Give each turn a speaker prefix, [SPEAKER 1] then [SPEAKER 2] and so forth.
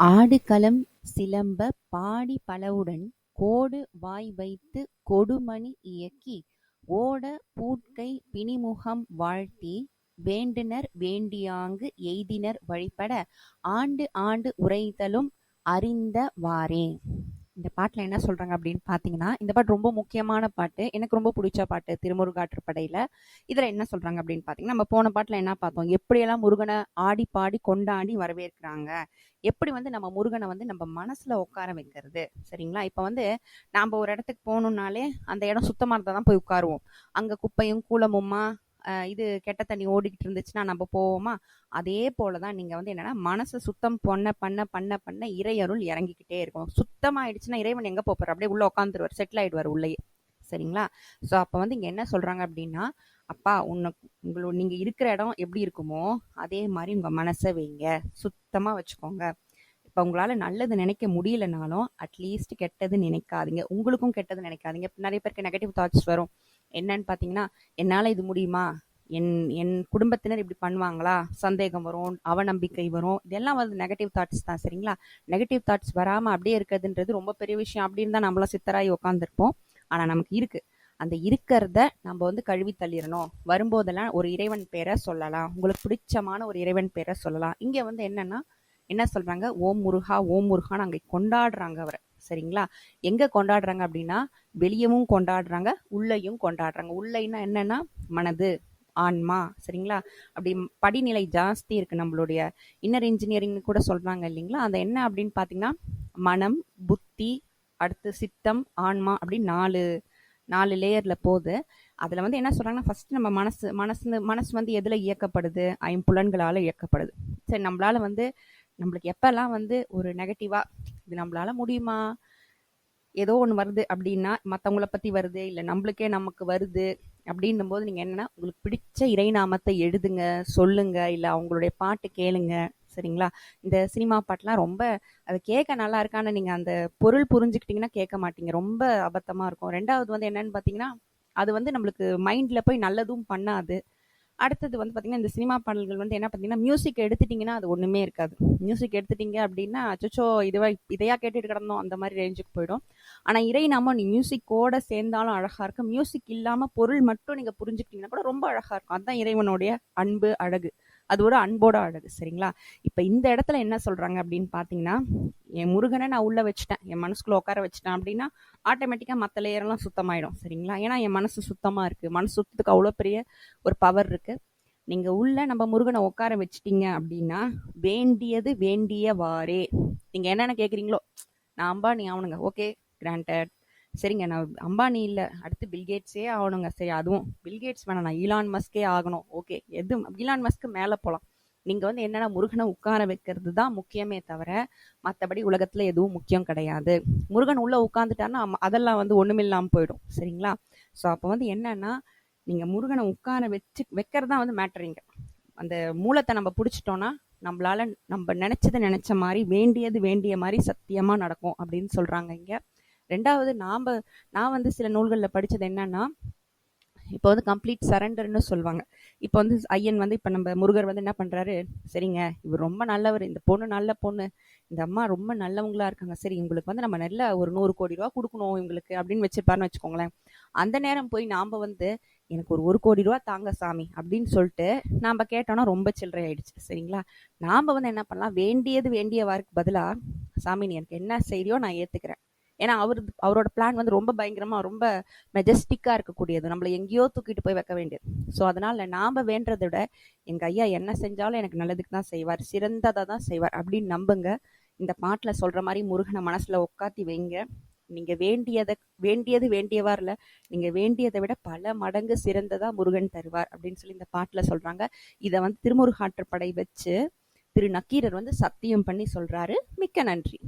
[SPEAKER 1] ஆடுகளம் சிலம்பப் பாடி பலவுடன் கோடு வாய் வைத்து கொடுமணி இயக்கி ஓட பூட்கை பிணிமுகம் வாழ்த்தி வேண்டுநர் வேண்டியாங்கு எய்தினர் வழிபட ஆண்டு ஆண்டு உரைத்தலும் அறிந்த வாறே. இந்த பாட்டில் என்ன சொல்கிறாங்க அப்படின்னு பார்த்தீங்கன்னா இந்த பாட்டு ரொம்ப முக்கியமான பாட்டு. எனக்கு ரொம்ப பிடிச்ச பாட்டு திருமுருகாற்றுப்படையில் இதில் என்ன சொல்கிறாங்க அப்படின்னு பார்த்தீங்கன்னா நம்ம போன பாட்டில் என்ன பார்த்தோம்? எப்படியெல்லாம் முருகனை ஆடி பாடி கொண்டாடி வரவேற்கிறாங்க? எப்படி வந்து நம்ம முருகனை வந்து நம்ம மனசில் உட்கார வைக்கிறது? சரிங்களா? இப்போ வந்து நாம் ஒரு இடத்துக்கு போகணுன்னாலே அந்த இடம் சுத்தமாக இருந்தால் தான் போய் உட்காருவோம். அங்கே குப்பையும் கூலமுமா? இது கெட்ட தண்ணி ஓடிக்கிட்டு இருந்துச்சுன்னா நம்ம போவோமா? அதே போலதான் நீங்க வந்து என்னன்னா மனசை சுத்தம் பண்ண பண்ண பண்ண பண்ண இறையருள் இறங்கிக்கிட்டே இருக்கும். சுத்தமாயிடுச்சுன்னா இறைவன் எங்க போகிறார் அப்படியே உள்ள உட்காந்துருவார் செட்டில் ஆயிடுவார் உள்ளேயே. சரிங்களா? ஸோ அப்போ வந்து இங்கே என்ன சொல்கிறாங்க அப்படின்னா அப்பா உன்னை உங்களோட நீங்கள் இருக்கிற இடம் எப்படி இருக்குமோ அதே மாதிரி உங்கள் மனசை வைங்க. சுத்தமாக வச்சுக்கோங்க. இப்போ உங்களால் நல்லது நினைக்க முடியலனாலும் அட்லீஸ்ட் கெட்டது நினைக்காதீங்க. உங்களுக்கும் கெட்டது நினைக்காதீங்க. நிறைய பேருக்கு நெகட்டிவ் தாட்ஸ் வரும். என்னன்னு பார்த்தீங்கன்னா என்னால் இது முடியுமா? என் என் குடும்பத்தினர் இப்படி பண்ணுவாங்களா? சந்தேகம் வரும் அவநம்பிக்கை வரும். இதெல்லாம் வந்து நெகட்டிவ் தாட்ஸ் தான் சரிங்களா? நெகட்டிவ் தாட்ஸ் வராமல் அப்படியே இருக்கிறதுன்றது ரொம்ப பெரிய விஷயம் அப்படின்னு தான் நம்மளாம் சித்தராகி உட்காந்துருப்போம் ஆனால் நமக்கு இருக்குது அந்த இருக்கிறத நம்ம வந்து கழுவி தள்ளிடணும். வரும்போதெல்லாம் ஒரு இறைவன் பேரை சொல்லலாம். உங்களுக்கு பிடிச்சமான ஒரு இறைவன் பேரை சொல்லலாம். இங்கே வந்து என்னன்னா என்ன சொல்றாங்க? ஓம் முருகா ஓம் முருகான்னு அங்கே கொண்டாடுறாங்க அவரை. சரிங்களா? எங்க கொண்டாடுறாங்க அப்படின்னா வெளியவும் கொண்டாடுறாங்க உள்ளேயும் கொண்டாடுறாங்க. உள்ளேன்னா என்னன்னா மனது ஆன்மா சரிங்களா? அப்படி படிநிலை ஜாஸ்தி இருக்கு நம்மளுடைய இன்னர் இன்ஜினியரிங் கூட சொல்றாங்க இல்லைங்களா? அந்த என்ன அப்படின்னு பாத்தீங்கன்னா மனம் புத்தி அடுத்து சித்தம் ஆன்மா அப்படின்னு நாலு நாலு லேயர்ல போகுது. அதுல வந்து என்ன சொல்றாங்கன்னா ஃபர்ஸ்ட் நம்ம மனசு மனசு மனசு வந்து எதுல இயக்கப்படுது? ஐம்புலன்களால இயக்கப்படுது. சரி நம்மளால வந்து நம்மளுக்கு எப்பெல்லாம் வந்து ஒரு நெகட்டிவா இது நம்மளால முடியுமா? ஏதோ ஒன்று வருது அப்படின்னா மற்றவங்கள பற்றி வருது இல்லை நம்மளுக்கே நமக்கு வருது அப்படின்னும் போது நீங்கள் என்னென்னா உங்களுக்கு பிடிச்ச இறைநாமத்தை எழுதுங்க சொல்லுங்க இல்லை அவங்களுடைய பாட்டு கேளுங்க சரிங்களா? இந்த சினிமா பாட்டுலாம் ரொம்ப அது கேட்க நல்லா இருக்கான்னு நீங்கள் அந்த பொருள் புரிஞ்சுக்கிட்டீங்கன்னா கேட்க மாட்டீங்க. ரொம்ப அபத்தமாக இருக்கும். ரெண்டாவது வந்து என்னன்னு பார்த்தீங்கன்னா அது வந்து நம்மளுக்கு மைண்டில் போய் நல்லதும் பண்ணாது. அடுத்தது வந்து பார்த்தீங்கன்னா இந்த சினிமா பாடல்கள் வந்து என்ன பார்த்தீங்கன்னா மியூசிக் எடுத்துட்டிங்கன்னா அது ஒன்றுமே இருக்காது. மியூசிக் எடுத்துட்டீங்க அப்படின்னா அச்சோ இதுவா இதையா கேட்டுட்டு கிடந்தோம் அந்த மாதிரி ரேஞ்சுக்கு போயிடும். ஆனால் இறை நாம நீ மியூசிக்கோட சேர்ந்தாலும் அழகாக இருக்கும். மியூசிக் இல்லாமல் பொருள் மட்டும் நீங்கள் புரிஞ்சுக்கிட்டீங்கன்னா கூட ரொம்ப அழகாக இருக்கும். அதுதான் இறைவனுடைய அன்பு அழகு. அது ஒரு அன்போட அழகு சரிங்களா? இப்போ இந்த இடத்துல என்ன சொல்றாங்க அப்படின்னு பார்த்தீங்கன்னா என் முருகனை நான் உள்ள வச்சுட்டேன் என் மனசுக்குள்ள உட்கார வச்சுட்டேன் அப்படின்னா ஆட்டோமேட்டிக்காக மற்ற லேயரெல்லாம் சுத்தமாயிடும் சரிங்களா? ஏன்னா என் மனசு சுத்தமாக இருக்கு. மனசு சுத்தத்துக்கு அவ்வளோ பெரிய ஒரு பவர் இருக்கு. நீங்க உள்ள நம்ம முருகனை உட்கார வச்சிட்டீங்க அப்படின்னா வேண்டியது வேண்டியவாறே. நீங்க என்னென்ன கேட்குறீங்களோ நான் நீ ஆகணுங்க ஓகே கிராண்டட் சரிங்க நான் அம்பானி இல்லை அடுத்து பில்கேட்ஸே ஆகணுங்க. சரி அதுவும் பில்கேட்ஸ் வேணாம் நான் ஈலான் மஸ்கே ஆகணும். ஓகே எது ஈலான் மஸ்க்கு மேலே போகலாம் நீங்கள் வந்து என்னென்னா முருகனை உட்கார வைக்கிறது தான் முக்கியமே தவிர மற்றபடி உலகத்தில் எதுவும் முக்கியம் கிடையாது. முருகன் உள்ளே உட்காந்துட்டான்னா அதெல்லாம் வந்து ஒன்றுமில்லாமல் போயிடும். சரிங்களா? ஸோ அப்போ வந்து என்னென்னா நீங்கள் முருகனை உட்கார வச்சு வைக்கிறது தான் வந்து மேட்டரிங்க அந்த மூலத்தை நம்ம பிடிச்சிட்டோன்னா நம்மளால நம்ம நினச்சதை நினச்ச மாதிரி வேண்டியது வேண்டிய மாதிரி சத்தியமாக நடக்கும் அப்படின்னு சொல்கிறாங்க இங்கே. ரெண்டாவது நாம் நான் வந்து சில நூல்களில் படித்தது என்னன்னா இப்போ வந்து கம்ப்ளீட் சரண்டர்னு சொல்லுவாங்க. இப்போ வந்து ஐயன் வந்து இப்போ நம்ம முருகர் வந்து என்ன பண்ணுறாரு சரிங்க இவர் ரொம்ப நல்லவர் இந்த பொண்ணு நல்ல பொண்ணு இந்த அம்மா ரொம்ப நல்லவங்களா இருக்காங்க. சரி இவங்களுக்கு வந்து நம்ம நல்ல ஒரு நூறு கோடி ரூபா கொடுக்கணும் இவங்களுக்கு அப்படின்னு வச்சிருப்பாருன்னு வச்சுக்கோங்களேன். அந்த நேரம் போய் நாம் வந்து எனக்கு ஒரு ஒரு கோடி ரூபா தாங்க சாமி அப்படின்னு சொல்லிட்டு நாம் கேட்டோம்னா ரொம்ப சில்லறை ஆயிடுச்சு. சரிங்களா? நாம் வந்து என்ன பண்ணலாம்? வேண்டியது வேண்டியவாருக்கு பதிலாக சாமி நீ எனக்கு என்ன செய்கிறியோ நான் ஏற்றுக்கிறேன் ஏன்னா அவர் அவரோட பிளான் வந்து ரொம்ப பயங்கரமாக ரொம்ப மெஜஸ்டிக்காக இருக்கக்கூடியது. நம்மளை எங்கேயோ தூக்கிட்டு போய் வைக்க வேண்டியது. ஸோ அதனால் நாம் வேண்டதை விட எங்கள் ஐயா என்ன செஞ்சாலும் எனக்கு நல்லதுக்கு தான் செய்வார். சிறந்ததை தான் செய்வார். அப்படின்னு நம்புங்க. இந்த பாட்டில் சொல்கிற மாதிரி முருகனை மனசில் உட்காத்தி வைங்க. நீங்கள் வேண்டியதை வேண்டியது வேண்டியவாரில்ல நீங்கள் வேண்டியதை விட பல மடங்கு சிறந்ததாக முருகன் தருவார் அப்படின்னு சொல்லி இந்த பாட்டில் சொல்கிறாங்க இதை வந்து திருமுருகாற்றுப்படை வச்சு திரு நக்கீரர் வந்து சத்தியம் பண்ணி சொல்கிறாரு மிக்க நன்றி.